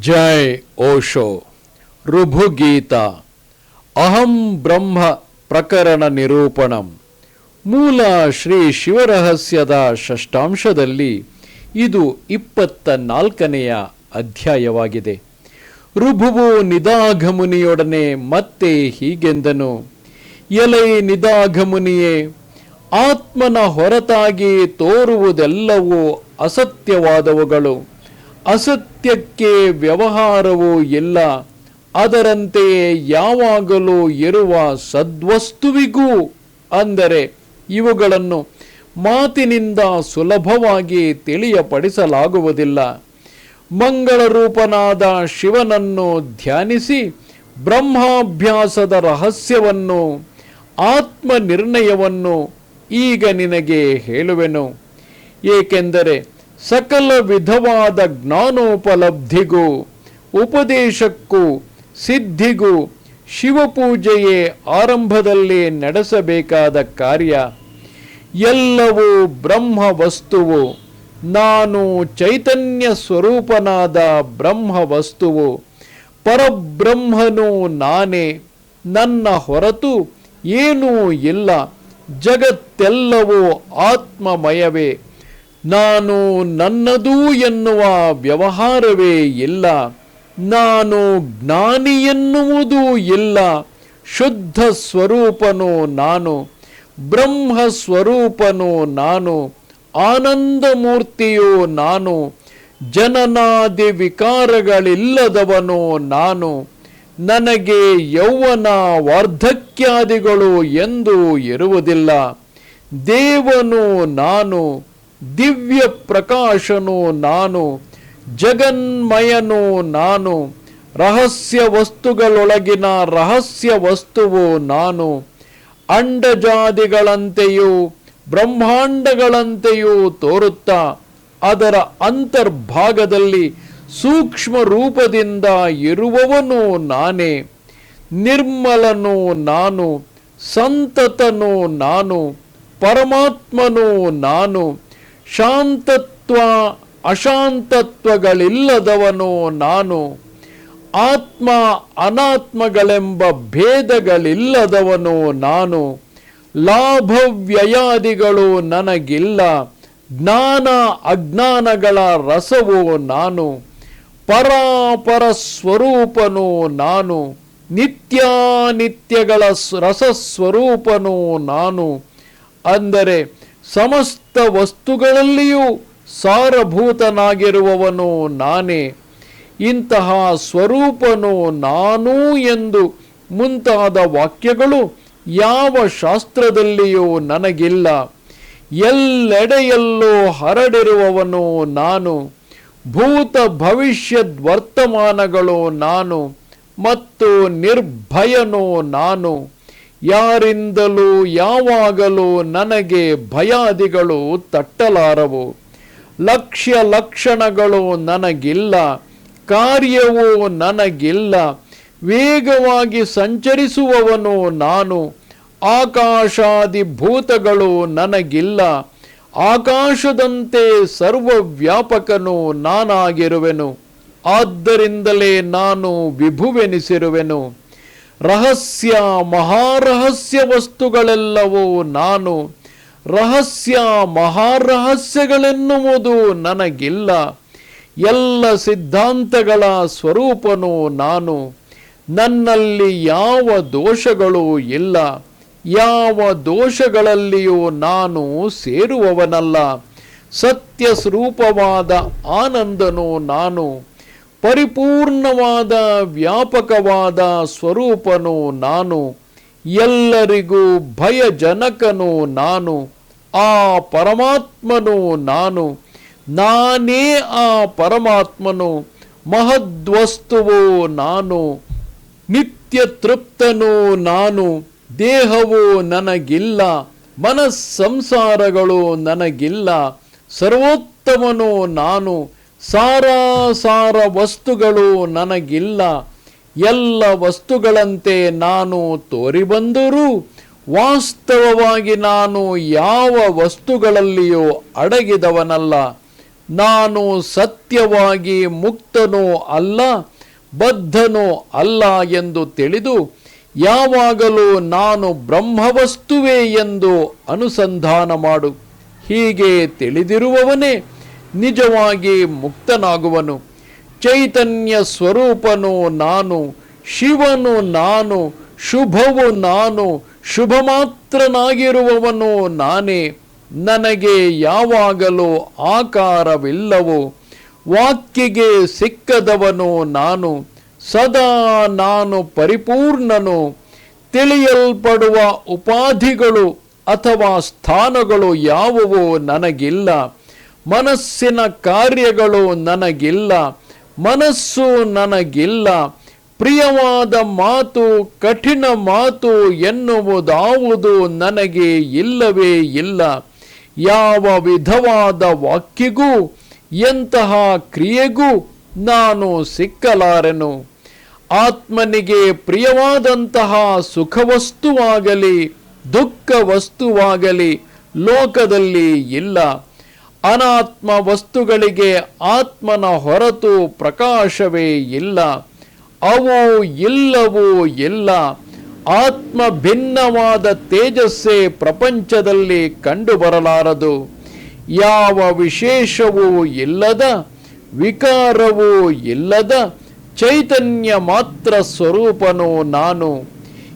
ಜೈ ಓಶೋ ಋಭುಗೀತ ಅಹಂ ಬ್ರಹ್ಮ ಪ್ರಕರಣ ನಿರೂಪಣಂ, ಮೂಲ ಶ್ರೀ ಶಿವರಹಸ್ಯದ ಷಷ್ಟಾಂಶದಲ್ಲಿ ಇದು ಇಪ್ಪತ್ತ ನಾಲ್ಕನೆಯ ಅಧ್ಯಾಯವಾಗಿದೆ. ಋಭುವು ನಿದಾಘಮುನಿಯೊಡನೆ ಮತ್ತೆ ಹೀಗೆಂದನು, ಎಲೈ ನಿದಾಘಮುನಿಯೇ, ಆತ್ಮನ ಹೊರತಾಗಿ ತೋರುವುದೆಲ್ಲವೂ ಅಸತ್ಯವಾದವುಗಳು. ಅಸತ್ಯಕ್ಕೆ ವ್ಯವಹಾರವೂ ಇಲ್ಲ ಅದರಂತೆಯೇ ಯಾವಾಗಲೂ ಇರುವ ಸದ್ವಸ್ತುವಿಗೂ ಅಂದರೆ ಇವುಗಳನ್ನು ಮಾತಿನಿಂದ ಸುಲಭವಾಗಿ ತಿಳಿಯಪಡಿಸಲಾಗುವುದಿಲ್ಲ. ಮಂಗಳರೂಪನಾದ ಶಿವನನ್ನು ಧ್ಯಾನಿಸಿ ಬ್ರಹ್ಮಾಭ್ಯಾಸದ ರಹಸ್ಯವನ್ನು ಆತ್ಮ ನಿರ್ಣಯವನ್ನು ಈಗ ನಿನಗೆ ಹೇಳುವೆನು. ಏಕೆಂದರೆ ಸಕಲ ವಿಧವಾದ ಜ್ಞಾನೋಪಲಬ್ಧಿಗೂ, ಉಪದೇಶಕ್ಕೂ, ಸಿದ್ಧಿಗೂ ಶಿವಪೂಜೆಯೇ ಆರಂಭದಲ್ಲಿ ನಡೆಸಬೇಕಾದ ಕಾರ್ಯ. ಎಲ್ಲವೂ ಬ್ರಹ್ಮ ವಸ್ತುವು ನಾನು ಚೈತನ್ಯ ಸ್ವರೂಪನಾದ ಬ್ರಹ್ಮ ವಸ್ತುವು ಪರಬ್ರಹ್ಮನು ನಾನೇ. ನನ್ನ ಹೊರತು ಏನೂ ಇಲ್ಲ. ಜಗತ್ತೆಲ್ಲವೂ ಆತ್ಮಮಯವೇ. ನಾನು ನನ್ನದು ಎನ್ನುವ ವ್ಯವಹಾರವೇ ಇಲ್ಲ. ನಾನು ಜ್ಞಾನಿ ಎನ್ನುವುದು ಇಲ್ಲ. ಶುದ್ಧ ಸ್ವರೂಪನು ನಾನು, ಬ್ರಹ್ಮ ಸ್ವರೂಪನು ನಾನು ಆನಂದ ಮೂರ್ತಿಯು ನಾನು, ಜನನಾದಿ ವಿಕಾರಗಳಿಲ್ಲದವನು ನಾನು, ನನಗೆ ಯೌವನ ವಾರ್ಧಕ್ಯಾದಿಗಳು ಎಂದು ಇರುವುದಿಲ್ಲ ದೇವನು ನಾನು ದಿವ್ಯ ಪ್ರಕಾಶನೋ ನಾನು, ಜಗನ್ಮಯನೋ ನಾನು, ರಹಸ್ಯ ವಸ್ತುಗಳೊಳಗಿನ ರಹಸ್ಯ ವಸ್ತುವು ನಾನು ಅಂಡಜಾದಿಗಳಂತೆಯೂ ಬ್ರಹ್ಮಾಂಡಗಳಂತೆಯೂ ತೋರುತ್ತಾ, ಅದರ ಅಂತರ್ಭಾಗದಲ್ಲಿ ಸೂಕ್ಷ್ಮ ರೂಪದಿಂದ ಇರುವವನು ನಾನೇ, ನಿರ್ಮಲನು ನಾನು, ಸಂತತನು ನಾನು, ಪರಮಾತ್ಮನು ನಾನು ಶಾಂತತ್ವ, ಅಶಾಂತತ್ವಗಳಿಲ್ಲದವನು ನಾನು. ಆತ್ಮ ಅನಾತ್ಮಗಳೆಂಬ ಭೇದಗಳಿಲ್ಲದವನು ನಾನು. ಲಾಭವ್ಯಯಾದಿಗಳು ನನಗಿಲ್ಲ. ಜ್ಞಾನ ಅಜ್ಞಾನಗಳ ರಸವು ನಾನು. ಪರಾಪರ ಸ್ವರೂಪನು ನಾನು. ನಿತ್ಯಾನಿತ್ಯಗಳ ರಸಸ್ವರೂಪನು ನಾನು. ಅಂದರೆ ಸಮಸ್ತ ವಸ್ತುಗಳಲ್ಲಿಯೂ ಸಾರಭೂತನಾಗಿರುವವನು ನಾನೇ. ಇಂತಹ ಸ್ವರೂಪನು ನಾನು ಎಂದು ಮುಂತಾದ ವಾಕ್ಯಗಳು ಯಾವ ಶಾಸ್ತ್ರದಲ್ಲಿಯೂ ನನಗಿಲ್ಲ. ಎಲ್ಲೆಡೆಯಲ್ಲೂ ಹರಡಿರುವವನು ನಾನು. ಭೂತ ಭವಿಷ್ಯದ್ ವರ್ತಮಾನಗಳು ನಾನು ಮತ್ತು ನಿರ್ಭಯನು ನಾನು. ಯಾರಿಂದಲೂ ಯಾವಾಗಲೂ ನನಗೆ ಭಯಾದಿಗಳು ತಟ್ಟಲಾರವು. ಲಕ್ಷ್ಯ ಲಕ್ಷಣಗಳು ನನಗಿಲ್ಲ, ಕಾರ್ಯವೂ ನನಗಿಲ್ಲ. ವೇಗವಾಗಿ ಸಂಚರಿಸುವವನು ನಾನು, ಆಕಾಶಾದಿ ಭೂತಗಳು ನನಗಿಲ್ಲ. ಆಕಾಶದಂತೆ ಸರ್ವವ್ಯಾಪಕನು ನಾನಾಗಿರುವೆನು. ಆದ್ದರಿಂದಲೇ ನಾನು ವಿಭುವೆನಿಸಿರುವೆನು. ರಹಸ್ಯ ಮಹಾರಹಸ್ಯ ವಸ್ತುಗಳೆಲ್ಲವೂ ನಾನು. ರಹಸ್ಯ ಮಹಾರಹಸ್ಯಗಳೆನ್ನುವುದು ನನಗಿಲ್ಲ. ಎಲ್ಲ ಸಿದ್ಧಾಂತಗಳ ಸ್ವರೂಪನು ನಾನು. ನನ್ನಲ್ಲಿ ಯಾವ ದೋಷಗಳು ಇಲ್ಲ. ಯಾವ ದೋಷಗಳಲ್ಲಿಯೂ ನಾನು ಸೇರುವವನಲ್ಲ. ಸತ್ಯ ಸ್ವರೂಪವಾದ ಆನಂದನು ನಾನು. ಪರಿಪೂರ್ಣವಾದ ವ್ಯಾಪಕವಾದ ಸ್ವರೂಪನು ನಾನು, ಎಲ್ಲರಿಗೂ ಭಯಜನಕನು ನಾನು, ಆ ಪರಮಾತ್ಮನು ನಾನು, ನಾನೇ ಆ ಪರಮಾತ್ಮನು, ಮಹದ್ವಸ್ತುವು ನಾನು, ನಿತ್ಯ ತೃಪ್ತನು ನಾನು, ದೇಹವು ನನಗಿಲ್ಲ, ಮನಸ್ಸಂಸಾರಗಳು ನನಗಿಲ್ಲ, ಸರ್ವೋತ್ತಮನು ನಾನು ಸಾರಾಸಾರ ವಸ್ತುಗಳು ನನಗಿಲ್ಲ. ಎಲ್ಲ ವಸ್ತುಗಳಂತೆ ನಾನು ತೋರಿಬಂದರೂ ವಾಸ್ತವವಾಗಿ ನಾನು ಯಾವ ವಸ್ತುಗಳಲ್ಲಿಯೂ ಅಡಗಿದವನಲ್ಲ. ನಾನು ಸತ್ಯವಾಗಿ ಮುಕ್ತನೋ ಅಲ್ಲ, ಬದ್ಧನೋ ಅಲ್ಲ ಎಂದು ತಿಳಿದು ಯಾವಾಗಲೂ ನಾನು ಬ್ರಹ್ಮವಸ್ತುವೆ ಎಂದು ಅನುಸಂಧಾನ ಮಾಡು. ಹೀಗೆ ತಿಳಿದಿರುವವನೇ ನಿಜವಾಗಿ ಮುಕ್ತನಾಗುವನು. ಚೈತನ್ಯ ಸ್ವರೂಪನು ನಾನು, ಶಿವನು ನಾನು, ಶುಭವು ನಾನು ಶುಭ ಮಾತ್ರನಾಗಿರುವವನು ನಾನೇ. ನನಗೆ ಯಾವಾಗಲೂ ಆಕಾರವಿಲ್ಲವೋ ವಾಕ್ಯಗೆ ಸಿಕ್ಕದವನು ನಾನು, ಸದಾ ನಾನು ಪರಿಪೂರ್ಣನು. ತಿಳಿಯಲ್ಪಡುವ ಉಪಾಧಿಗಳು ಅಥವಾ ಸ್ಥಾನಗಳು ಯಾವುವು ನನಗಿಲ್ಲ. ಮನಸ್ಸಿನ ಕಾರ್ಯಗಳು ನನಗಿಲ್ಲ, ಮನಸ್ಸು ನನಗಿಲ್ಲ, ಪ್ರಿಯವಾದ ಮಾತು, ಕಠಿಣ ಮಾತು ಎನ್ನುವುದಾವುದು ನನಗೆ ಇಲ್ಲವೇ ಇಲ್ಲ. ಯಾವ ವಿಧವಾದ ವಾಕ್ಯಗೂ, ಎಂತಹ ಕ್ರಿಯೆಗೂ ನಾನು ಸಿಕ್ಕಲಾರೆನು. ಆತ್ಮನಿಗೆ ಪ್ರಿಯವಾದಂತಹ ಸುಖವಸ್ತುವಾಗಲಿ ದುಃಖ ವಸ್ತುವಾಗಲಿ ಲೋಕದಲ್ಲಿ ಇಲ್ಲ. ಅನಾತ್ಮ ವಸ್ತುಗಳಿಗೆ ಆತ್ಮನ ಹೊರತು ಪ್ರಕಾಶವೇ ಇಲ್ಲ. ಅವು ಇಲ್ಲವೂ ಇಲ್ಲ. ಆತ್ಮ ಭಿನ್ನವಾದ ತೇಜಸ್ಸೇ ಪ್ರಪಂಚದಲ್ಲಿ ಕಂಡುಬರಲಾರದು. ಯಾವ ವಿಶೇಷವೂ ಇಲ್ಲದ, ವಿಕಾರವೂ ಇಲ್ಲದ, ಚೈತನ್ಯ ಮಾತ್ರ ಸ್ವರೂಪನು ನಾನು.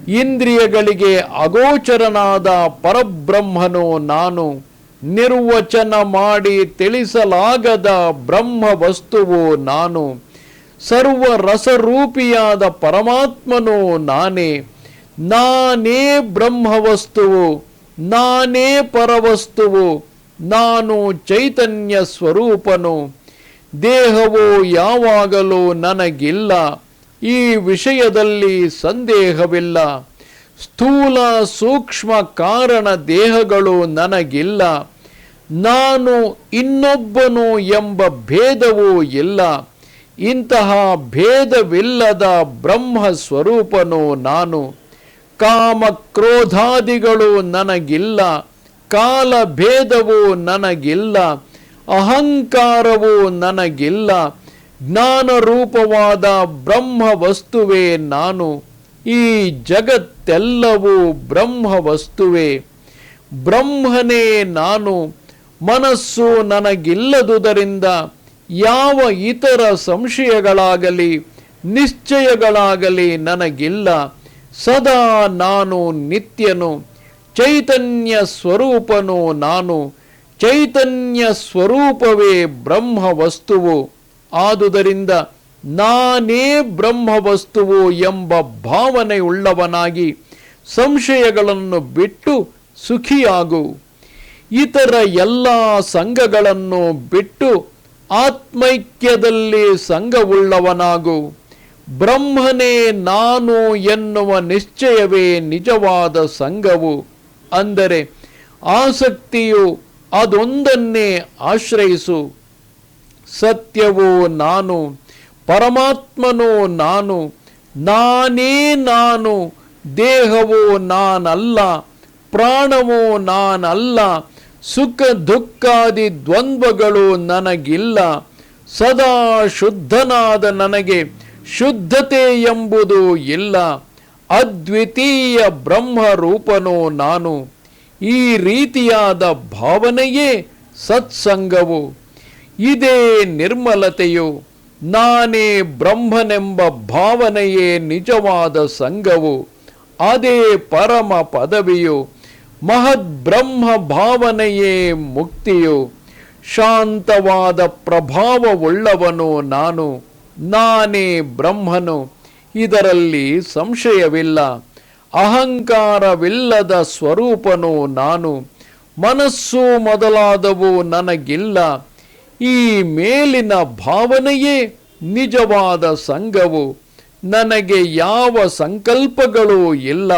ಇಂದ್ರಿಯಗಳಿಗೆ ಅಗೋಚರನಾದ ಪರಬ್ರಹ್ಮನು ನಾನು. ನಿರ್ವಚನ ಮಾಡಿ ತಿಳಿಸಲಾಗದ ಬ್ರಹ್ಮ ವಸ್ತುವು ನಾನು. ಸರ್ವ ರಸರೂಪಿಯಾದ ಪರಮಾತ್ಮನು ನಾನೇ. ನಾನೇ ಬ್ರಹ್ಮವಸ್ತುವು ನಾನೇ ಪರವಸ್ತುವು. ನಾನು ಚೈತನ್ಯ ಸ್ವರೂಪನು. ದೇಹವು ಯಾವಾಗಲೂ ನನಗಿಲ್ಲ. ಈ ವಿಷಯದಲ್ಲಿ ಸಂದೇಹವಿಲ್ಲ. ಸ್ಥೂಲ ಸೂಕ್ಷ್ಮ ಕಾರಣ ದೇಹಗಳು ನನಗಿಲ್ಲ. ನಾನು ಇನ್ನೊಬ್ಬನು ಎಂಬ ಭೇದವೂ ಇಲ್ಲ. ಇಂತಹ ಭೇದವಿಲ್ಲದ ಬ್ರಹ್ಮ ಸ್ವರೂಪನು ನಾನು. ಕಾಮ ಕ್ರೋಧಾದಿಗಳು ನನಗಿಲ್ಲ. ಕಾಲ ಭೇದವು ನನಗಿಲ್ಲ. ಅಹಂಕಾರವು ನನಗಿಲ್ಲ. ಜ್ಞಾನ ರೂಪವಾದ ಬ್ರಹ್ಮ ವಸ್ತುವೇ ನಾನು. ಈ ಜಗತ್ತೆಲ್ಲವೂ ಬ್ರಹ್ಮ ವಸ್ತುವೇ ಬ್ರಹ್ಮನೇ ನಾನು. ಮನಸ್ಸು ನನಗಿಲ್ಲದುದರಿಂದ ಯಾವ ಇತರ ಸಂಶಯಗಳಾಗಲಿ, ನಿಶ್ಚಯಗಳಾಗಲಿ ನನಗಿಲ್ಲ. ಸದಾ ನಾನು ನಿತ್ಯನು, ಚೈತನ್ಯ ಸ್ವರೂಪನು ನಾನು, ಚೈತನ್ಯ ಸ್ವರೂಪವೇ ಬ್ರಹ್ಮ ವಸ್ತುವು ಆದುದರಿಂದ ನಾನೇ ಬ್ರಹ್ಮ ವಸ್ತುವು ಎಂಬ ಭಾವನೆಯುಳ್ಳವನಾಗಿ ಸಂಶಯಗಳನ್ನು ಬಿಟ್ಟು ಸುಖಿಯಾಗು. ಇತರ ಎಲ್ಲ ಸಂಘಗಳನ್ನು ಬಿಟ್ಟು ಆತ್ಮೈಕ್ಯದಲ್ಲಿ ಸಂಘವುಳ್ಳವನಾಗು. ಬ್ರಹ್ಮನೇ ನಾನು ಎನ್ನುವ ನಿಶ್ಚಯವೇ ನಿಜವಾದ ಸಂಘವು. ಅಂದರೆ ಆಸಕ್ತಿಯು ಅದೊಂದನ್ನೇ ಆಶ್ರಯಿಸು. ಸತ್ಯವು ನಾನು, ಪರಮಾತ್ಮನು ನಾನು, ನಾನೇ ನಾನು, ದೇಹವು ನಾನಲ್ಲ, ಪ್ರಾಣವು ನಾನಲ್ಲ ಸುಖ ದುಃಖಾದಿ ದ್ವಂದ್ವಗಳು ನನಗಿಲ್ಲ. ಸದಾ ಶುದ್ಧನಾದ ನನಗೆ ಶುದ್ಧತೆ ಎಂಬುದು ಇಲ್ಲ. ಅದ್ವಿತೀಯ ಬ್ರಹ್ಮ ರೂಪನು ನಾನು. ಈ ರೀತಿಯಾದ ಭಾವನೆಯೇ ಸತ್ಸಂಗವು. ಇದೇ ನಿರ್ಮಲತೆಯು. ನಾನೇ ಬ್ರಹ್ಮನೆಂಬ ಭಾವನೆಯೇ ನಿಜವಾದ ಸಂಘವು. ಅದೇ ಪರಮ ಪದವಿಯು. ಮಹದ್ ಬ್ರಹ್ಮ ಭಾವನೆಯೇ ಮುಕ್ತಿಯು. ಶಾಂತವಾದ ಪ್ರಭಾವವುಳ್ಳವನು ನಾನು, ನಾನೇ ಬ್ರಹ್ಮನು, ಇದರಲ್ಲಿ ಸಂಶಯವಿಲ್ಲ. ಅಹಂಕಾರವಿಲ್ಲದ ಸ್ವರೂಪನು ನಾನು, ಮನಸ್ಸು ಮೊದಲಾದವು ನನಗಿಲ್ಲ. ಈ ಮೇಲಿನ ಭಾವನೆಯೇ ನಿಜವಾದ ಸಂಘವು, ನನಗೆ ಯಾವ ಸಂಕಲ್ಪಗಳೂ ಇಲ್ಲ.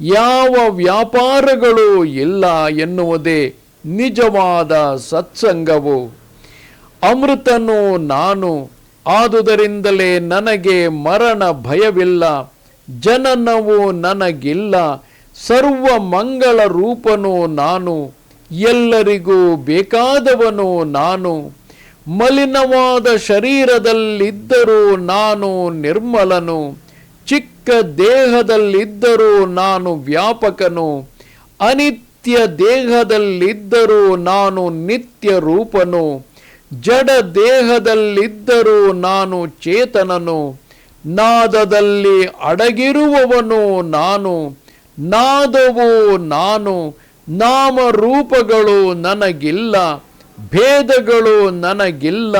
ಯಾವ ವ್ಯಾಪಾರಗಳು ಇಲ್ಲ ಎನ್ನುವುದೇ ನಿಜವಾದ ಸತ್ಸಂಗವು. ಅಮೃತನು ನಾನು ಆದುದರಿಂದಲೇ ನನಗೆ ಮರಣ ಭಯವಿಲ್ಲ, ಜನನವು ನನಗಿಲ್ಲ, ಸರ್ವ ಮಂಗಳ ರೂಪನು ನಾನು, ಎಲ್ಲರಿಗೂ ಬೇಕಾದವನು ನಾನು, ಮಲಿನವಾದ ಶರೀರದಲ್ಲಿದ್ದರೂ ನಾನು ನಿರ್ಮಲನು. ಚಿಕ್ಕ ದೇಹದಲ್ಲಿದ್ದರೂ ನಾನು ವ್ಯಾಪಕನು. ಅನಿತ್ಯ ದೇಹದಲ್ಲಿದ್ದರೂ ನಾನು ನಿತ್ಯ ರೂಪನು. ಜಡ ದೇಹದಲ್ಲಿದ್ದರೂ ನಾನು ಚೇತನನು. ನಾದದಲ್ಲಿ ಅಡಗಿರುವವನು ನಾನು. ನಾದವು ನಾನು. ನಾಮರೂಪಗಳು ನನಗಿಲ್ಲ. ಭೇದಗಳು ನನಗಿಲ್ಲ.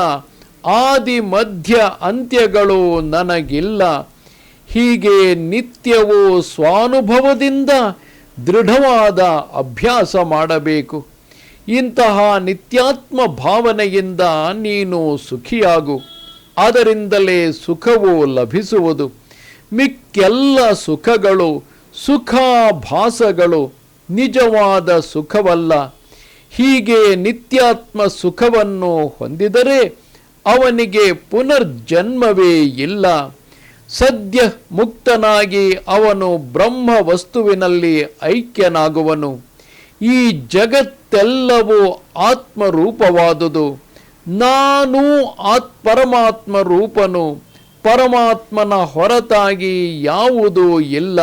ಆದಿ ಮಧ್ಯ ಅಂತ್ಯಗಳು ನನಗಿಲ್ಲ. ಹೀಗೆ ನಿತ್ಯವೂ ಸ್ವಾನುಭವದಿಂದ ದೃಢವಾದ ಅಭ್ಯಾಸ ಮಾಡಬೇಕು. ಇಂತಹ ನಿತ್ಯಾತ್ಮ ಭಾವನೆಯಿಂದ ನೀನು ಸುಖಿಯಾಗು. ಅದರಿಂದಲೇ ಸುಖವು ಲಭಿಸುವುದು. ಮಿಕ್ಕೆಲ್ಲ ಸುಖಗಳು, ಸುಖಾಭಾಸಗಳು ನಿಜವಾದ ಸುಖವಲ್ಲ. ಹೀಗೆ ನಿತ್ಯಾತ್ಮ ಸುಖವನ್ನು ಹೊಂದಿದರೆ ಅವನಿಗೆ ಪುನರ್ಜನ್ಮವೇ ಇಲ್ಲ. ಸದ್ಯ ಮುಕ್ತನಾಗಿ ಅವನು ಬ್ರಹ್ಮ ವಸ್ತುವಿನಲ್ಲಿ ಐಕ್ಯನಾಗುವನು. ಈ ಜಗತ್ತೆಲ್ಲವೂ ಆತ್ಮರೂಪವಾದುದು. ನಾನು ಆತ್ ಪರಮಾತ್ಮ ರೂಪನು ಪರಮಾತ್ಮನ ಹೊರತಾಗಿ ಯಾವುದೂ ಇಲ್ಲ.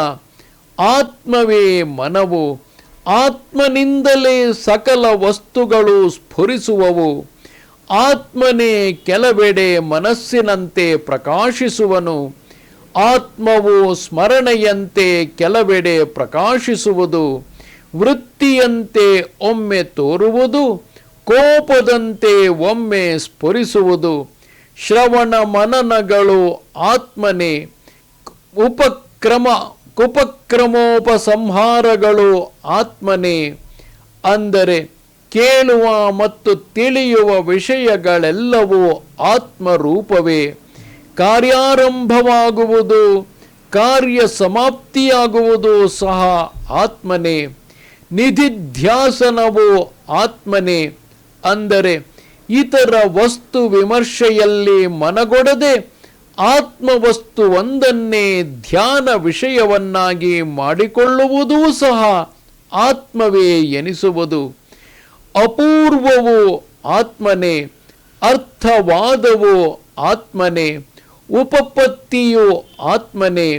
ಆತ್ಮವೇ ಮನವು. ಆತ್ಮನಿಂದಲೇ ಸಕಲ ವಸ್ತುಗಳು ಸ್ಫುರಿಸುವವು. ಆತ್ಮನೇ ಕೆಲವೆಡೆ ಮನಸ್ಸಿನಂತೆ ಪ್ರಕಾಶಿಸುವನು. ಆತ್ಮವು ಸ್ಮರಣೆಯಂತೆ ಕೆಲವೆಡೆ ಪ್ರಕಾಶಿಸುವುದು, ವೃತ್ತಿಯಂತೆ ಒಮ್ಮೆ ತೋರುವುದು, ಕೋಪದಂತೆ ಒಮ್ಮೆ ಸ್ಫುರಿಸುವುದು. ಶ್ರವಣ ಮನನಗಳು ಆತ್ಮನೇ, ಉಪಕ್ರಮ ಉಪಕ್ರಮೋಪಸಂಹಾರಗಳು ಆತ್ಮನೇ. ಅಂದರೆ ಕೇಳುವ ಮತ್ತು ತಿಳಿಯುವ ವಿಷಯಗಳೆಲ್ಲವೂ ಆತ್ಮರೂಪವೇ. ಕಾರ್ಯಾರಂಭವಾಗುವುದು ಕಾರ್ಯ ಸಮಾಪ್ತಿಯಾಗುವುದು ಸಹ ಆತ್ಮನೇ. ನಿಧಿಧ್ಯಾಸನವು ಆತ್ಮನೇ. ಅಂದರೆ ಇತರ ವಸ್ತು ವಿಮರ್ಶೆಯಲ್ಲಿ ಮನಗೊಡದೆ ಆತ್ಮವಸ್ತು ಒಂದನ್ನೇ ಧ್ಯಾನ ವಿಷಯವನ್ನಾಗಿ ಮಾಡಿಕೊಳ್ಳುವುದೂ ಸಹ ಆತ್ಮವೇ ಎನಿಸುವುದು. ಅಪೂರ್ವವು ಆತ್ಮನೇ, ಅರ್ಥವಾದವು ಆತ್ಮನೇ. ಉಪಪತ್ತಿಯು ಆತ್ಮನೇ,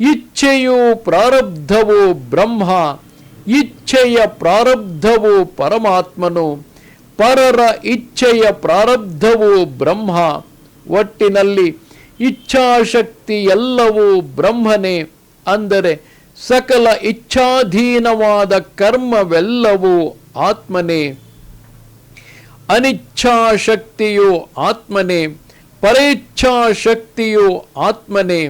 ಇಚ್ಛೆಯು ಪ್ರಾರಬ್ಧವು ಬ್ರಹ್ಮ, ಇಚ್ಛೆಯ ಪ್ರಾರಬ್ಧವು ಪರಮಾತ್ಮನು, ಪರರ ಇಚ್ಛೆಯ ಪ್ರಾರಬ್ಧವು ಬ್ರಹ್ಮ, ಒಟ್ಟಿನಲ್ಲಿ ಇಚ್ಛಾಶಕ್ತಿ ಎಲ್ಲವೂ ಬ್ರಹ್ಮನೇ, ಅಂದರೆ ಸಕಲ ಇಚ್ಛಾಧೀನವಾದ ಕರ್ಮವೆಲ್ಲವೂ ಆತ್ಮನೇ. ಅನಿಚ್ಛಾಶಕ್ತಿಯು ಆತ್ಮನೇ ಪರೇಚ್ಛಾಶಕ್ತಿಯು ಆತ್ಮನೇ,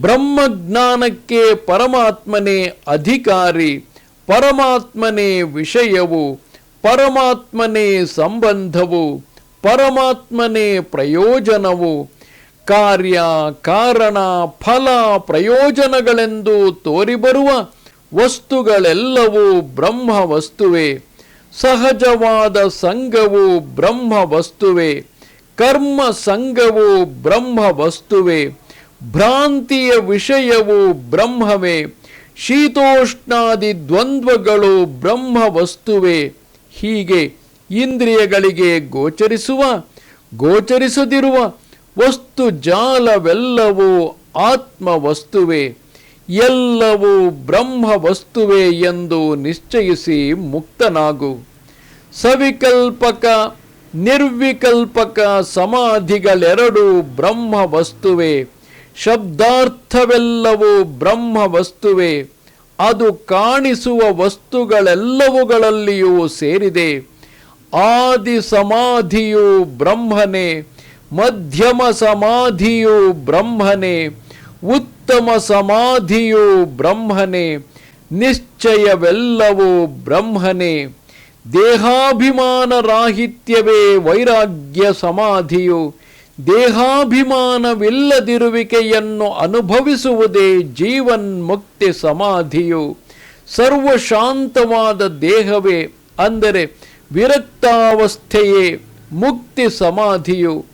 ಬ್ರಹ್ಮಜ್ಞಾನಕ್ಕೆ ಪರಮಾತ್ಮನೇ ಅಧಿಕಾರಿ, ಪರಮಾತ್ಮನೇ ವಿಷಯವು, ಪರಮಾತ್ಮನೇ ಸಂಬಂಧವು, ಪರಮಾತ್ಮನೇ ಪ್ರಯೋಜನವು, ಕಾರ್ಯ, ಕಾರಣ, ಫಲ, ಪ್ರಯೋಜನಗಳೆಂದು ತೋರಿಬರುವ ವಸ್ತುಗಳೆಲ್ಲವೂ ಬ್ರಹ್ಮ ವಸ್ತುವೇ ಸಹಜವಾದ ಸಂಘವು ಬ್ರಹ್ಮ ವಸ್ತುವೇ ಕರ್ಮ ಸಂಘವು ಬ್ರಹ್ಮ ವಸ್ತುವೇ ಭ್ರಾಂತಿಯ ವಿಷಯವು ಬ್ರಹ್ಮವೇ, ಶೀತೋಷ್ಣಾದಿ ದ್ವಂದ್ವಗಳು ಬ್ರಹ್ಮ ವಸ್ತುವೇ ಹೀಗೆ ಇಂದ್ರಿಯಗಳಿಗೆ ಗೋಚರಿಸುವ, ಗೋಚರಿಸದಿರುವ ವಸ್ತು ಜಾಲವೆಲ್ಲವೂ ಆತ್ಮ ವಸ್ತುವೇ ಎಲ್ಲವೂ ಬ್ರಹ್ಮ ವಸ್ತುವೇ ಎಂದು ನಿಶ್ಚಯಿಸಿ ಮುಕ್ತನಾಗು. ಸವಿಕಲ್ಪಕ ನಿರ್ವಿಕಲ್ಪಕ ಸಮಾಧಿಗಳೆರಡು ಬ್ರಹ್ಮ ವಸ್ತುವೆ ಶಬ್ದಾರ್ಥವೆಲ್ಲವೂ ಬ್ರಹ್ಮ ವಸ್ತುವೆ ಅದು ಕಾಣಿಸುವ ವಸ್ತುಗಳೆಲ್ಲವುಗಳಲ್ಲಿಯೂ ಸೇರಿದೆ. ಆದಿ ಸಮಾಧಿಯು ಬ್ರಹ್ಮನೇ, ಮಧ್ಯಮ ಸಮಾಧಿಯು ಬ್ರಹ್ಮನೇ, ಉತ್ತಮ ಸಮಾಧಿಯು ಬ್ರಹ್ಮನೇ, ನಿಶ್ಚಯವೆಲ್ಲವೂ ಬ್ರಹ್ಮನೇ. ದೇಹಾಭಿಮಾನ ರಾಹಿತ್ಯವೇ ವೈರಾಗ್ಯ ಸಮಾಧಿಯು. ದೇಹಾಭಿಮಾನವಿಲ್ಲದಿರುವಿಕೆಯನ್ನು ಅನುಭವಿಸುವುದೇ ಜೀವನ್ಮುಕ್ತಿ ಸಮಾಧಿಯು. ಸರ್ವಶಾಂತವಾದ ದೇಹವೇ ಅಂದರೆ ವಿರಕ್ತಾವಸ್ಥೆಯೇ ಮುಕ್ತಿ ಸಮಾಧಿಯು.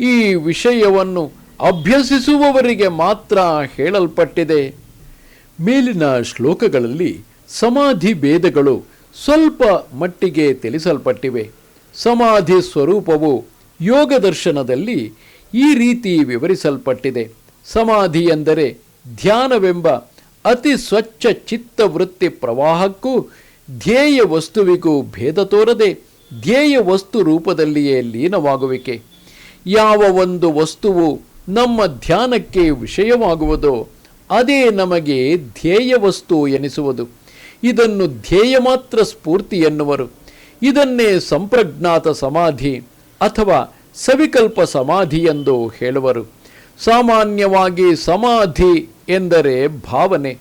ಈ ವಿಷಯವನ್ನು ಅಭ್ಯಸಿಸುವವರಿಗೆ ಮಾತ್ರ ಹೇಳಲ್ಪಟ್ಟಿದೆ. ಮೇಲಿನ ಶ್ಲೋಕಗಳಲ್ಲಿ ಸಮಾಧಿ ಭೇದಗಳು ಸ್ವಲ್ಪ ಮಟ್ಟಿಗೆ ತಿಳಿಸಲ್ಪಟ್ಟಿವೆ. ಸಮಾಧಿ ಸ್ವರೂಪವು ಯೋಗ ದರ್ಶನದಲ್ಲಿ ಈ ರೀತಿ ವಿವರಿಸಲ್ಪಟ್ಟಿದೆ. ಸಮಾಧಿ ಎಂದರೆ ಧ್ಯಾನವೆಂಬ ಅತಿ ಸ್ವಚ್ಛ ಚಿತ್ತವೃತ್ತಿ ಪ್ರವಾಹಕ್ಕೂ ಧ್ಯೇಯ ವಸ್ತುವಿಗೂ ಭೇದ ತೋರದೆ ಧ್ಯೇಯ ವಸ್ತು ರೂಪದಲ್ಲಿಯೇ ಲೀನವಾಗುವಿಕೆ. ಯಾವ ಒಂದು ವಸ್ತುವು ನಮ್ಮ ಧ್ಯಾನಕ್ಕೆ ವಿಷಯವಾಗುವುದೋ ಅದೇ ನಮಗೆ ಧ್ಯೇಯ ವಸ್ತು ಎನಿಸುವುದು. ಇದನ್ನು ಧ್ಯೇಯ ಮಾತ್ರ ಸ್ಫೂರ್ತಿ ಎನ್ನುವರು. ಇದನ್ನೇ ಸಂಪ್ರಜ್ಞಾತ ಸಮಾಧಿ ಅಥವಾ ಸವಿಕಲ್ಪ ಸಮಾಧಿ ಎಂದು ಹೇಳುವರು. ಸಾಮಾನ್ಯವಾಗಿ ಸಮಾಧಿ ಎಂದರೆ ಭಾವನೆ.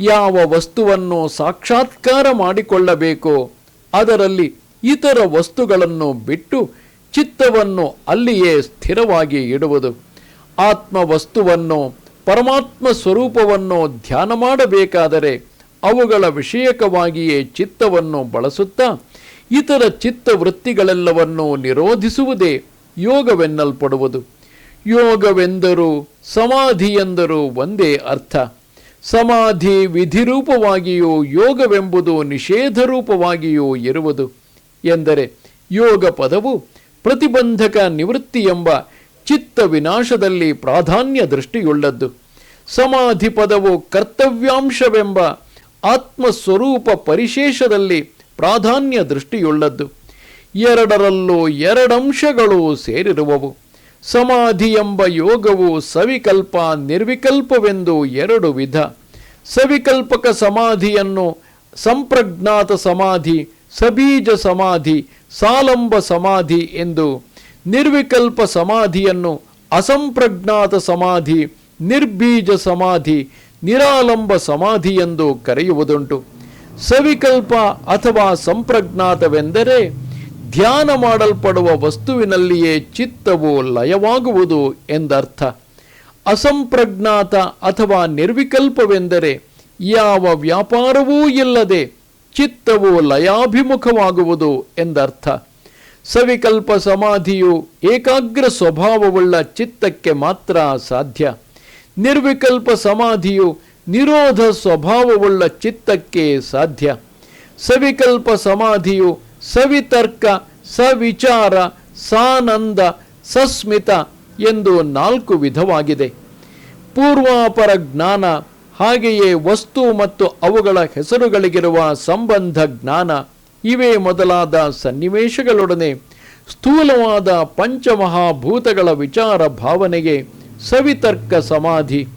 ಯಾವ ವಸ್ತುವನ್ನು ಸಾಕ್ಷಾತ್ಕಾರ ಮಾಡಿಕೊಳ್ಳಬೇಕೋ, ಅದರಲ್ಲಿ ಇತರ ವಸ್ತುಗಳನ್ನು ಬಿಟ್ಟು ಚಿತ್ತವನ್ನು ಅಲ್ಲಿಯೇ ಸ್ಥಿರವಾಗಿ ಇಡುವುದು. ಆತ್ಮ ವಸ್ತುವನ್ನು ಪರಮಾತ್ಮ ಸ್ವರೂಪವನ್ನು ಧ್ಯಾನ ಮಾಡಬೇಕಾದರೆ ಅವುಗಳ ವಿಷಯಕವಾಗಿಯೇ ಚಿತ್ತವನ್ನು ಬಳಸುತ್ತಾ ಇತರ ಚಿತ್ತ ವೃತ್ತಿಗಳೆಲ್ಲವನ್ನೂ ನಿರೋಧಿಸುವುದೇ ಯೋಗವೆನ್ನಲ್ಪಡುವುದು. ಯೋಗವೆಂದರೂ ಸಮಾಧಿ ಎಂದರೂ ಒಂದೇ ಅರ್ಥ. ಸಮಾಧಿ ವಿಧಿರೂಪವಾಗಿಯೂ ಯೋಗವೆಂಬುದು ನಿಷೇಧ ರೂಪವಾಗಿಯೂ ಇರುವುದು. ಎಂದರೆ ಯೋಗ ಪದವು ಪ್ರತಿಬಂಧಕ ನಿವೃತ್ತಿ ಎಂಬ ಚಿತ್ತ ವಿನಾಶದಲ್ಲಿ ಪ್ರಾಧಾನ್ಯ ದೃಷ್ಟಿಯುಳ್ಳದ್ದು. ಸಮಾಧಿ ಪದವು ಕರ್ತವ್ಯಾಂಶವೆಂಬ ಆತ್ಮಸ್ವರೂಪ ಪರಿಶೇಷದಲ್ಲಿ ಪ್ರಾಧಾನ್ಯ ದೃಷ್ಟಿಯುಳ್ಳದ್ದು. ಎರಡರಲ್ಲೂ ಎರಡಂಶಗಳು ಸೇರಿರುವವು. ಸಮಾಧಿ ಎಂಬ ಯೋಗವು ಸವಿಕಲ್ಪ ನಿರ್ವಿಕಲ್ಪವೆಂದು ಎರಡು ವಿಧ. ಸವಿಕಲ್ಪಕ ಸಮಾಧಿಯನ್ನು ಸಂಪ್ರಜ್ಞಾತ ಸಮಾಧಿ, ಸಬೀಜ ಸಮಾಧಿ, ಸಾಲಂಬ ಸಮಾಧಿ ಎಂದು ನಿರ್ವಿಕಲ್ಪ ಸಮಾಧಿಯನ್ನು ಅಸಂಪ್ರಜ್ಞಾತ ಸಮಾಧಿ, ನಿರ್ಬೀಜ ಸಮಾಧಿ ನಿರಾಲಂಬ ಸಮಾಧಿ ಎಂದು ಕರೆಯುವುದುಂಟು. ಸವಿಕಲ್ಪ ಅಥವಾ ಸಂಪ್ರಜ್ಞಾತವೆಂದರೆ ಧ್ಯಾನ ಮಾಡಲ್ಪಡುವ ವಸ್ತುವಿನಲ್ಲಿಯೇ ಚಿತ್ತವು ಲಯವಾಗುವುದು ಎಂದರ್ಥ. ಅಸಂಪ್ರಜ್ಞಾತ ಅಥವಾ ನಿರ್ವಿಕಲ್ಪವೆಂದರೆ ಯಾವ ವ್ಯಾಪಾರವೂ ಇಲ್ಲದೆ ಚಿತ್ತವು ಲಯಾಭಿಮುಖವಾಗುವುದು ಎಂದರ್ಥ. ಸವಿಕಲ್ಪ ಸಮಾಧಿಯು ಏಕಾಗ್ರ ಸ್ವಭಾವವುಳ್ಳ ಚಿತ್ತಕ್ಕೆ ಮಾತ್ರ ಸಾಧ್ಯ. ನಿರ್ವಿಕಲ್ಪ ಸಮಾಧಿಯು ನಿರೋಧ ಸ್ವಭಾವವುಳ್ಳ ಚಿತ್ತಕ್ಕೆ ಸಾಧ್ಯ. ಸವಿಕಲ್ಪ ಸಮಾಧಿಯು ಸವಿತರ್ಕ, ಸವಿಚಾರ, ಸಾನಂದ, ಸಸ್ಮಿತ ಎಂದು ನಾಲ್ಕು ವಿಧವಾಗಿದೆ. ಪೂರ್ವಾಪರ ಜ್ಞಾನ ಹಾಗೆಯೇ ವಸ್ತು ಮತ್ತು ಅವುಗಳ ಹೆಸರುಗಳಿಗಿರುವ ಸಂಬಂಧ ಜ್ಞಾನ ಇವೇ ಮೊದಲಾದ ಸನ್ನಿವೇಶಗಳೊಡನೆ ಸ್ಥೂಲವಾದ ಪಂಚಮಹಾಭೂತಗಳ ವಿಚಾರ ಭಾವನೆಗೆ ಸವಿತರ್ಕ ಸಮಾಧಿ.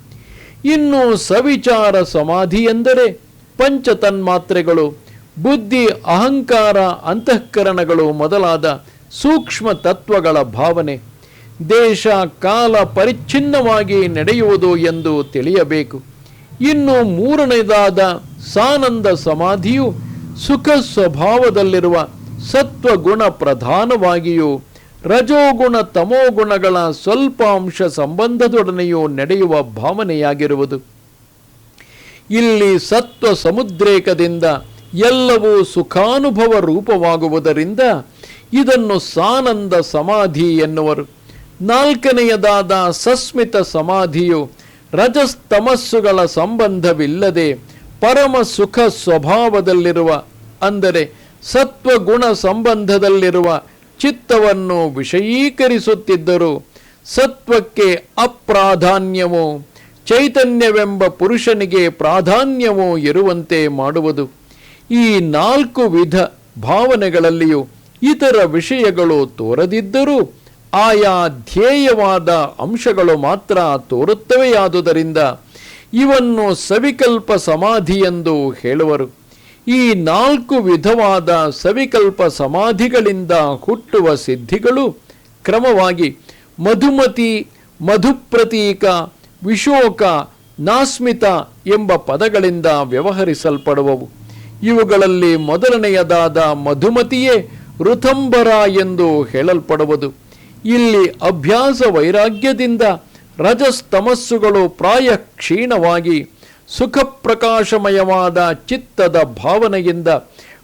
ಇನ್ನು ಸವಿಚಾರ ಸಮಾಧಿ ಎಂದರೆ ಪಂಚತನ್ಮಾತ್ರೆಗಳು, ಬುದ್ಧಿ, ಅಹಂಕಾರ, ಅಂತಃಕರಣಗಳು ಮೊದಲಾದ ಸೂಕ್ಷ್ಮ ತತ್ವಗಳ ಭಾವನೆ. ದೇಶ, ಕಾಲ ಪರಿಚ್ಛಿನ್ನವಾಗಿ ನಡೆಯುವುದು ಎಂದು ತಿಳಿಯಬೇಕು. ಇನ್ನು ಮೂರನೆಯದಾದ ಸಾನಂದ ಸಮಾಧಿಯು ಸುಖ ಸ್ವಭಾವದಲ್ಲಿರುವ ಸತ್ವಗುಣ ಪ್ರಧಾನವಾಗಿಯೂ ರಜೋಗುಣ ತಮೋಗುಣಗಳ ಸ್ವಲ್ಪ ಅಂಶ ಸಂಬಂಧದೊಡನೆಯೂ ನಡೆಯುವ ಭಾವನೆಯಾಗಿರುವುದು. ಇಲ್ಲಿ ಸತ್ವ ಸಮುದ್ರೇಕದಿಂದ ಎಲ್ಲವೂ ಸುಖಾನುಭವ ರೂಪವಾಗುವುದರಿಂದ ಇದನ್ನು ಸಾನಂದ ಸಮಾಧಿ ಎನ್ನುವರು. ನಾಲ್ಕನೆಯದಾದ ಸಸ್ಮಿತ ಸಮಾಧಿಯು ರಜಸ್ತಮಸ್ಸುಗಳ ಸಂಬಂಧವಿಲ್ಲದೆ ಪರಮ ಸುಖ ಸ್ವಭಾವದಲ್ಲಿರುವ, ಅಂದರೆ ಸತ್ವಗುಣ ಸಂಬಂಧದಲ್ಲಿರುವ ಚಿತ್ತವನ್ನು ವಿಷಯೀಕರಿಸುತ್ತಿದ್ದರು. ಸತ್ವಕ್ಕೆ ಅಪ್ರಾಧಾನ್ಯವೋ, ಚೈತನ್ಯವೆಂಬ ಪುರುಷನಿಗೆ ಪ್ರಾಧಾನ್ಯವೋ ಇರುವಂತೆ ಮಾಡುವುದು. ಈ ನಾಲ್ಕು ವಿಧ ಭಾವನೆಗಳಲ್ಲಿಯೂ ಇತರ ವಿಷಯಗಳು ತೋರದಿದ್ದರೂ ಆಯಾ ಧ್ಯೇಯವಾದ ಅಂಶಗಳು ಮಾತ್ರ ತೋರುತ್ತವೆಯಾದುದರಿಂದ ಇವನ್ನು ಸವಿಕಲ್ಪ ಸಮಾಧಿ ಎಂದು ಹೇಳುವರು. ಈ ನಾಲ್ಕು ವಿಧವಾದ ಸವಿಕಲ್ಪ ಸಮಾಧಿಗಳಿಂದ ಹುಟ್ಟುವ ಸಿದ್ಧಿಗಳು ಕ್ರಮವಾಗಿ ಮಧುಮತಿ, ಮಧುಪ್ರತೀಕ, ವಿಶೋಕ, ನಾಸ್ಮಿತ ಎಂಬ ಪದಗಳಿಂದ ವ್ಯವಹರಿಸಲ್ಪಡುವವು. ಇವುಗಳಲ್ಲಿ ಮೊದಲನೆಯದಾದ ಮಧುಮತಿಯೇ ಋತಂಬರ ಎಂದು ಹೇಳಲ್ಪಡುವುದು. ಇಲ್ಲಿ ಅಭ್ಯಾಸ ವೈರಾಗ್ಯದಿಂದ ರಜಸ್ತಮಸ್ಸುಗಳು ಪ್ರಾಯ ಕ್ಷೀಣವಾಗಿ ಸುಖ ಪ್ರಕಾಶಮಯವಾದ ಚಿತ್ತದ ಭಾವನೆಯಿಂದ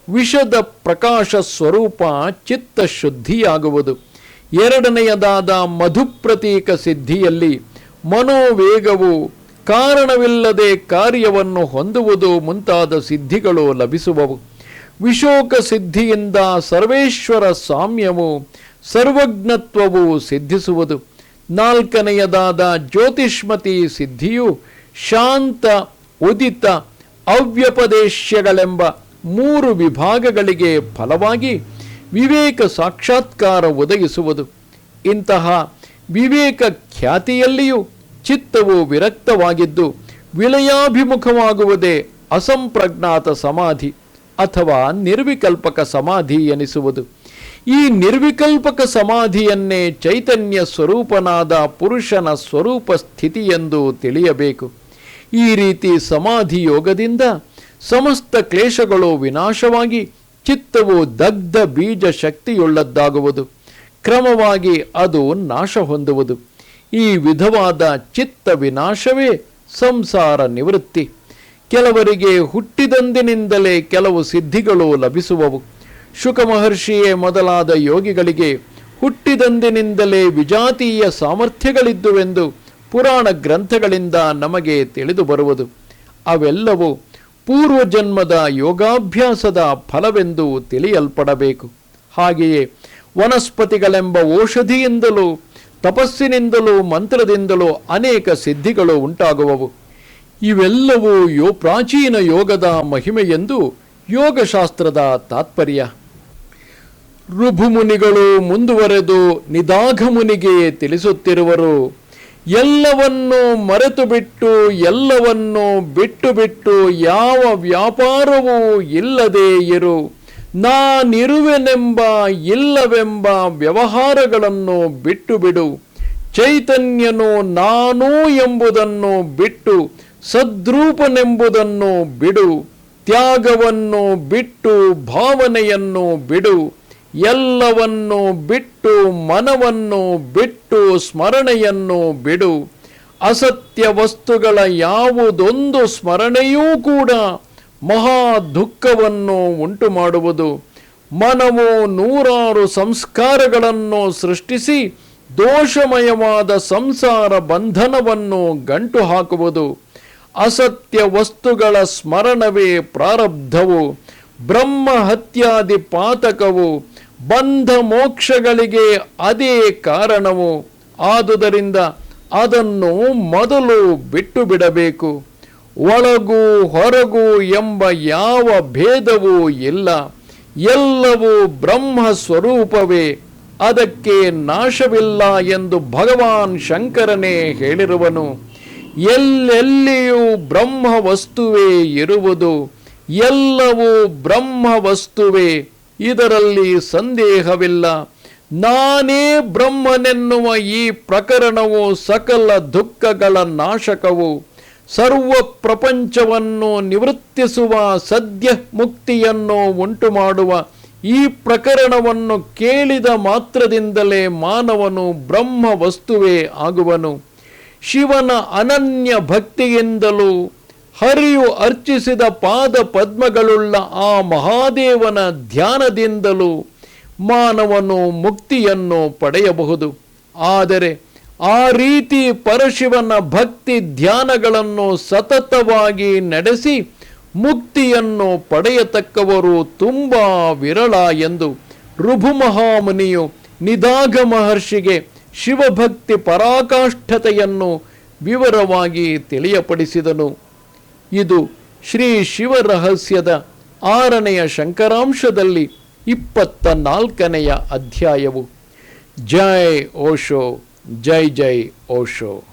ವಿಷದ ಪ್ರಕಾಶ ಸ್ವರೂಪ ಚಿತ್ತ ಶುದ್ಧಿಯಾಗುವುದು ಎರಡನೆಯದಾದ ಮಧುಪ್ರತೀಕ ಸಿದ್ಧಿಯಲ್ಲಿ ಮನೋವೇಗವು ಕಾರಣವಿಲ್ಲದೆ ಕಾರ್ಯವನ್ನು ಹೊಂದುವುದು ಮುಂತಾದ ಸಿದ್ಧಿಗಳು ಲಭಿಸುವವು. ವಿಶೋಕ ಸಿದ್ಧಿಯಿಂದ ಸರ್ವೇಶ್ವರ ಸಾಮ್ಯವು ಸರ್ವಜ್ಞತ್ವವು ಸಿದ್ಧಿಸುವುದು. ನಾಲ್ಕನೆಯದಾದ ಜ್ಯೋತಿಷ್ಮತಿ ಸಿದ್ಧಿಯು ಶಾಂತ, ಉದಿತ, ಅವ್ಯಪದೇಶ್ಯಗಳೆಂಬ ಮೂರು ವಿಭಾಗಗಳಿಗೆ ಫಲವಾಗಿ ವಿವೇಕ ಸಾಕ್ಷಾತ್ಕಾರ ಒದಗಿಸುವುದು. ಇಂತಹ ವಿವೇಕ ಖ್ಯಾತಿಯಲ್ಲಿಯೂ ಚಿತ್ತವು ವಿರಕ್ತವಾಗಿದ್ದು ವಿಲಯಾಭಿಮುಖವಾಗುವುದೇ ಅಸಂಪ್ರಜ್ಞಾತ ಸಮಾಧಿ ಅಥವಾ ನಿರ್ವಿಕಲ್ಪಕ ಸಮಾಧಿ ಎನಿಸುವುದು. ಈ ನಿರ್ವಿಕಲ್ಪಕ ಸಮಾಧಿಯನ್ನೇ ಚೈತನ್ಯ ಸ್ವರೂಪನಾದ ಪುರುಷನ ಸ್ವರೂಪ ಸ್ಥಿತಿಯೆಂದು ತಿಳಿಯಬೇಕು. ಈ ರೀತಿ ಸಮಾಧಿ ಯೋಗದಿಂದ ಸಮಸ್ತ ಕ್ಲೇಶಗಳು ವಿನಾಶವಾಗಿ ಚಿತ್ತವು ದಗ್ಧ ಬೀಜ ಶಕ್ತಿಯುಳ್ಳದ್ದಾಗುವುದು. ಕ್ರಮವಾಗಿ ಅದು ನಾಶ ಹೊಂದುವುದು. ಈ ವಿಧವಾದ ಚಿತ್ತ ವಿನಾಶವೇ ಸಂಸಾರ ನಿವೃತ್ತಿ. ಕೆಲವರಿಗೆ ಹುಟ್ಟಿದಂದಿನಿಂದಲೇ ಕೆಲವು ಸಿದ್ಧಿಗಳು ಲಭಿಸುವವು. ಶುಕ ಮಹರ್ಷಿಯೇ ಮೊದಲಾದ ಯೋಗಿಗಳಿಗೆ ಹುಟ್ಟಿದಂದಿನಿಂದಲೇ ವಿಜಾತೀಯ ಸಾಮರ್ಥ್ಯಗಳಿದ್ದುವೆಂದು ಪುರಾಣ ಗ್ರಂಥಗಳಿಂದ ನಮಗೆ ತಿಳಿದು ಬರುವುದು. ಅವೆಲ್ಲವೂ ಪೂರ್ವಜನ್ಮದ ಯೋಗಾಭ್ಯಾಸದ ಫಲವೆಂದು ತಿಳಿಯಲ್ಪಡಬೇಕು. ಹಾಗೆಯೇ ವನಸ್ಪತಿಗಳೆಂಬ ಔಷಧಿಯಿಂದಲೂ ತಪಸ್ಸಿನಿಂದಲೂ ಮಂತ್ರದಿಂದಲೂ ಅನೇಕ ಸಿದ್ಧಿಗಳು ಉಂಟಾಗುವವು. ಇವೆಲ್ಲವೂ ಯೋ ಪ್ರಾಚೀನ ಯೋಗದ ಮಹಿಮೆಯೆಂದು ಯೋಗಶಾಸ್ತ್ರದ ತಾತ್ಪರ್ಯ. ಋಭುಮುನಿಗಳು ಮುಂದುವರೆದು ನಿದಾಘಮುನಿಗೆ ತಿಳಿಸುತ್ತಿರುವರು. ಎಲ್ಲವನ್ನೂ ಮರೆತು ಬಿಟ್ಟು ಎಲ್ಲವನ್ನೂ ಬಿಟ್ಟು ಬಿಟ್ಟು ಯಾವ ವ್ಯಾಪಾರವೂ ಇಲ್ಲದೆ ಇರು. ನಾನಿರುವೆನೆಂಬ ಇಲ್ಲವೆಂಬ ವ್ಯವಹಾರಗಳನ್ನು ಬಿಟ್ಟು ಬಿಡು ಚೈತನ್ಯನು ನಾನು ಎಂಬುದನ್ನು ಬಿಟ್ಟು, ಸದ್ರೂಪನೆಂಬುದನ್ನು ಬಿಡು. ತ್ಯಾಗವನ್ನು ಬಿಟ್ಟು, ಭಾವನೆಯನ್ನು ಬಿಡು. ಎಲ್ಲವನ್ನು ಬಿಟ್ಟು, ಮನವನ್ನು ಬಿಟ್ಟು, ಸ್ಮರಣೆಯನ್ನು ಬಿಡು. ಅಸತ್ಯ ವಸ್ತುಗಳ ಯಾವುದೊಂದು ಸ್ಮರಣೆಯೂ ಕೂಡ ಮಹಾ ದುಃಖವನ್ನು ಉಂಟು ಮಾಡುವುದು ಮನವು ನೂರಾರು ಸಂಸ್ಕಾರಗಳನ್ನು ಸೃಷ್ಟಿಸಿ ದೋಷಮಯವಾದ ಸಂಸಾರ ಬಂಧನವನ್ನು ಗಂಟು ಹಾಕುವುದು ಅಸತ್ಯ ವಸ್ತುಗಳ ಸ್ಮರಣವೇ ಪ್ರಾರಬ್ಧವು. ಬ್ರಹ್ಮ ಹತ್ಯಾದಿ ಪಾತಕವು. ಬಂಧ ಮೋಕ್ಷಗಳಿಗೆ ಅದೇ ಕಾರಣವು. ಆದುದರಿಂದ ಅದನ್ನು ಮೊದಲು ಬಿಟ್ಟು ಬಿಡಬೇಕು ಒಳಗು ಹೊರಗು ಎಂಬ ಯಾವ ಭೇದವೂ ಇಲ್ಲ. ಎಲ್ಲವೂ ಬ್ರಹ್ಮ ಸ್ವರೂಪವೇ ಅದಕ್ಕೆ ನಾಶವಿಲ್ಲ ಎಂದು ಭಗವಾನ್ ಶಂಕರನೇ ಹೇಳಿರುವನು. ಎಲ್ಲೆಲ್ಲಿಯೂ ಬ್ರಹ್ಮ ವಸ್ತುವೇ ಇರುವುದು. ಎಲ್ಲವೂ ಬ್ರಹ್ಮ ವಸ್ತುವೇ ಇದರಲ್ಲಿ ಸಂದೇಹವಿಲ್ಲ. ನಾನೇ ಬ್ರಹ್ಮನೆನ್ನುವ ಈ ಪ್ರಕರಣವು ಸಕಲ ದುಃಖಗಳ ನಾಶಕವು. ಸರ್ವ ಪ್ರಪಂಚವನ್ನು ನಿವೃತ್ತಿಸುವ ಸದ್ಯ ಮುಕ್ತಿಯನ್ನು ಉಂಟು ಮಾಡುವ ಈ ಪ್ರಕರಣವನ್ನು ಕೇಳಿದ ಮಾತ್ರದಿಂದಲೇ ಮಾನವನು ಬ್ರಹ್ಮ ವಸ್ತುವೇ ಆಗುವನು. ಶಿವನ ಅನನ್ಯ ಭಕ್ತಿಯಿಂದಲೂ ಹರಿಯು ಅರ್ಚಿಸಿದ ಪಾದ ಪದ್ಮಗಳುಳ್ಳ ಆ ಮಹಾದೇವನ ಧ್ಯಾನದಿಂದಲೂ ಮಾನವನು ಮುಕ್ತಿಯನ್ನು ಪಡೆಯಬಹುದು. ಆದರೆ ಆ ರೀತಿ ಪರಶಿವನ ಭಕ್ತಿ ಧ್ಯಾನಗಳನ್ನು ಸತತವಾಗಿ ನಡೆಸಿ ಮುಕ್ತಿಯನ್ನು ಪಡೆಯತಕ್ಕವರು ತುಂಬ ವಿರಳ ಎಂದು ಋಭುಮಹಾಮುನಿಯು ನಿದಾಗ ಮಹರ್ಷಿಗೆ ಶಿವಭಕ್ತಿ ಪರಾಕಾಷ್ಠತೆಯನ್ನು ವಿವರವಾಗಿ ತಿಳಿಯಪಡಿಸಿದನು. ಇದು ಶ್ರೀ ಶಿವರಹಸ್ಯದ ಆರನೆಯ ಶಂಕರಾಂಶದಲ್ಲಿ ಇಪ್ಪತ್ತ ನಾಲ್ಕನೆಯ ಅಧ್ಯಾಯವು. ಜೈ ಓಶೋ ಜೈ ಜೈ ಓಶೋ.